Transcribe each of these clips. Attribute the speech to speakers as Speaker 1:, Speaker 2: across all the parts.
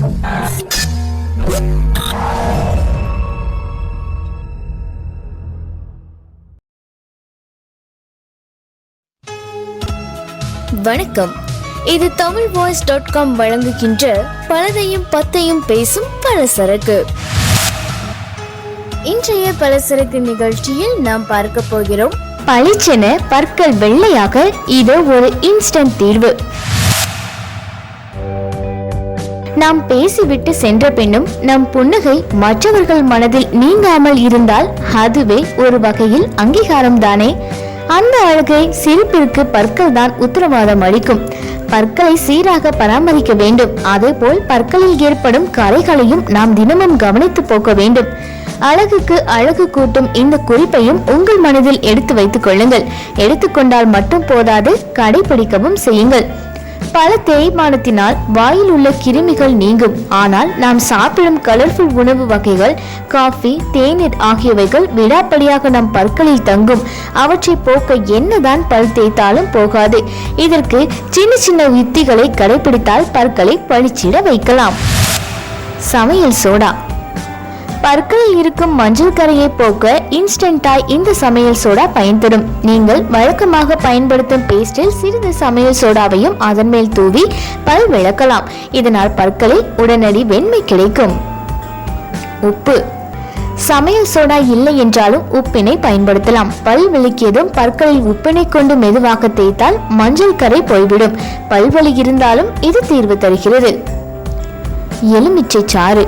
Speaker 1: வணக்கம். இது Tamil voice dot com வழங்குகின்ற பலதையும் பத்தையும் பேசும் பலசரக்கு. இன்றைய பலசரக்கு நிகழ்ச்சியில் நாம் பார்க்க போகிறோம் பளிச்சென பற்கள் வெள்ளையாக இது ஒரு இன்ஸ்டன்ட் தீர்வு. நாம் பேசிவிட்டு சென்ற பின்னும் நம் புன்னகை மற்றவர்கள் மனதில் நீங்காமல் இருந்தால் அதுவே ஒரு வகையில் அங்கீகாரம் தானே அந்த அழகை சிரிப்பிற்கு பற்கள் தான் உத்தரவாதம் அளிக்கும். பற்களை சீராக பராமரிக்க வேண்டும். அதேபோல் பற்களில் ஏற்படும் கரைகளையும் நாம் தினமும் கவனித்து போக்க வேண்டும். அழகுக்கு அழகு கூட்டும் இந்த குறிப்பையும் உங்கள் மனதில் எடுத்து வைத்துக் கொள்ளுங்கள். எடுத்துக்கொண்டால் மட்டும் போதாது கடைபிடிக்கவும் செய்யுங்கள். பல தேய்மானத்தினால் வாயில் உள்ள கிருமிகள் நீங்கும். ஆனால் நாம் சாப்பிடும் கலர்ஃபுல் உணவு வகைகள் காஃபி தேநீர் ஆகியவைகள் விடாப்படியாக நம் பற்களில் தங்கும். அவற்றை போக்க என்னதான் பல் தேய்த்தாலும் போகாது. இதற்கு சின்ன சின்ன யுத்திகளை கடைபிடித்தால் பற்களை பழிச்சிட வைக்கலாம். சமையல் சோடா. பற்களில் இருக்கும் மஞ்சள் கரையை போக்க இன்ஸ்டன்டாய் இந்த சமையல் சோடா பயன்படும். நீங்கள் வழக்கமாக பயன்படுத்தும் பேஸ்டில் சிறிது சமையல் சோடாவையும் அதன் மேல் தூவி பல் விளக்கலாம். இதனால் பற்களில் உடனடி வெண்மை கிடைக்கும். உப்பு. சமையல் சோடா இல்லை என்றாலும் உப்பினை பயன்படுத்தலாம். பல் விளக்கியதும் பற்களில் உப்பினை கொண்டு மெதுவாக தேய்த்தால் மஞ்சள் கரை போய்விடும். பல்வலி இருந்தாலும் இது தீர்வு தருகிறது. எலுமிச்சை சாறு.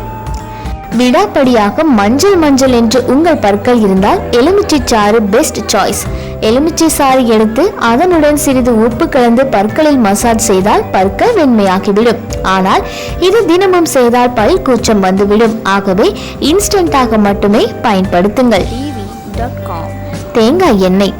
Speaker 1: விடாப்படியாக மஞ்சள் மஞ்சள் என்று உங்கள் பற்கள் இருந்தால் எலுமிச்சை சாறு பெஸ்ட் சாய்ஸ் எலுமிச்சை சாறு எடுத்து அதனுடன் சிறிது உப்பு கலந்து பற்களில் மசாஜ் செய்தால் பற்கள் வெண்மையாகிவிடும். ஆனால் இது தினமும் செய்தால் பல் கூச்சம் வந்துவிடும். ஆகவே இன்ஸ்டன்டாக மட்டுமே பயன்படுத்துங்கள். தேங்காய் எண்ணெய்.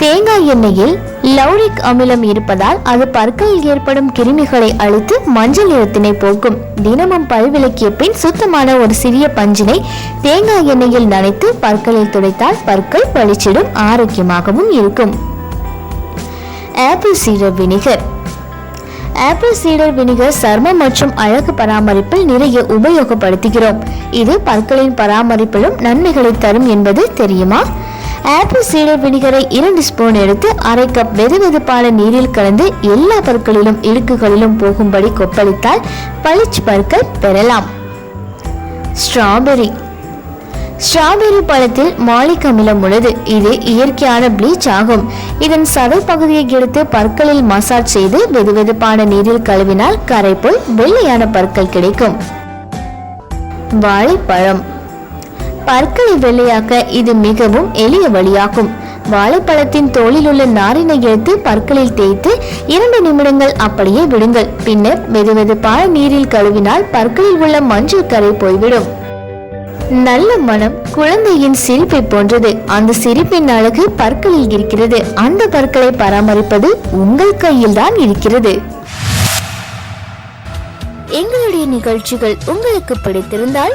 Speaker 1: தேங்காய் எண்ணெயில் லௌரிக் அமிலம் இருப்பதால் அது பற்களில் ஏற்படும் கிருமிகளை அழித்து மஞ்சள் நிறத்தினை போக்கும். தினமும் பல் விளக்கிய பின் சுத்தமான ஒரு சிறிய பஞ்சினை தேங்காய் எண்ணெயில் நனைத்து பற்களில் துடைத்தால் பற்கள் பளிச்சிடும் ஆரோக்கியமாகவும் இருக்கும். Apple cider vinegar. Apple cider vinegar சர்மம் மற்றும் அழகு பராமரிப்பில் நிறைய உபயோகப்படுத்துகிறோம். இது பற்களின் பராமரிப்பிலும் நன்மைகளை தரும் என்பது தெரியுமா? ஆப்பிள் சீடர் வினிகரை இரண்டு ஸ்பூன் எடுத்து அரை கப் வெது வெதுப்பான நீரில் கலந்து எல்லா பற்களிலும் இடுக்குகளிலும் போகும்படி கொப்பளித்தால் பளிச்சு பற்கள் பெறலாம். ஸ்ட்ராபெரி ஸ்ட்ராபெரி பழத்தில் மாலிக் அமிலம் உள்ளது. இது இயற்கையான ப்ளீச் ஆகும். இதன் சதை பகுதியை எடுத்து பற்களில் மசாஜ் செய்து வெதுவெதுப்பான நீரில் கழுவினால் கரைப்புள் வெள்ளையான பற்கள் கிடைக்கும். வாழைப்பழம். பற்களை வெள்ளையாக்க இது மிகவும் எளிய வழியாகும். வாழைப்பழத்தின் தோளில் உள்ள நாரினை எடுத்து பற்களில் தேய்த்து இரண்டு நிமிடங்கள் அப்படியே விடுங்கள். பின்னர் வெதுவெதுப்பான நீரில் கழுவினால் பற்களில் உள்ள மஞ்சள் கரை போய்விடும். நல்ல மனம் குழந்தையின் சிரிப்பை போன்றது. அந்த சிரிப்பின் அழகு பற்களில் இருக்கிறது. அந்த பற்களை பராமரிப்பது உங்கள் கையில் தான் இருக்கிறது. எங்களுடைய நிகழ்ச்சிகள் உங்களுக்கு பிடித்திருந்தால்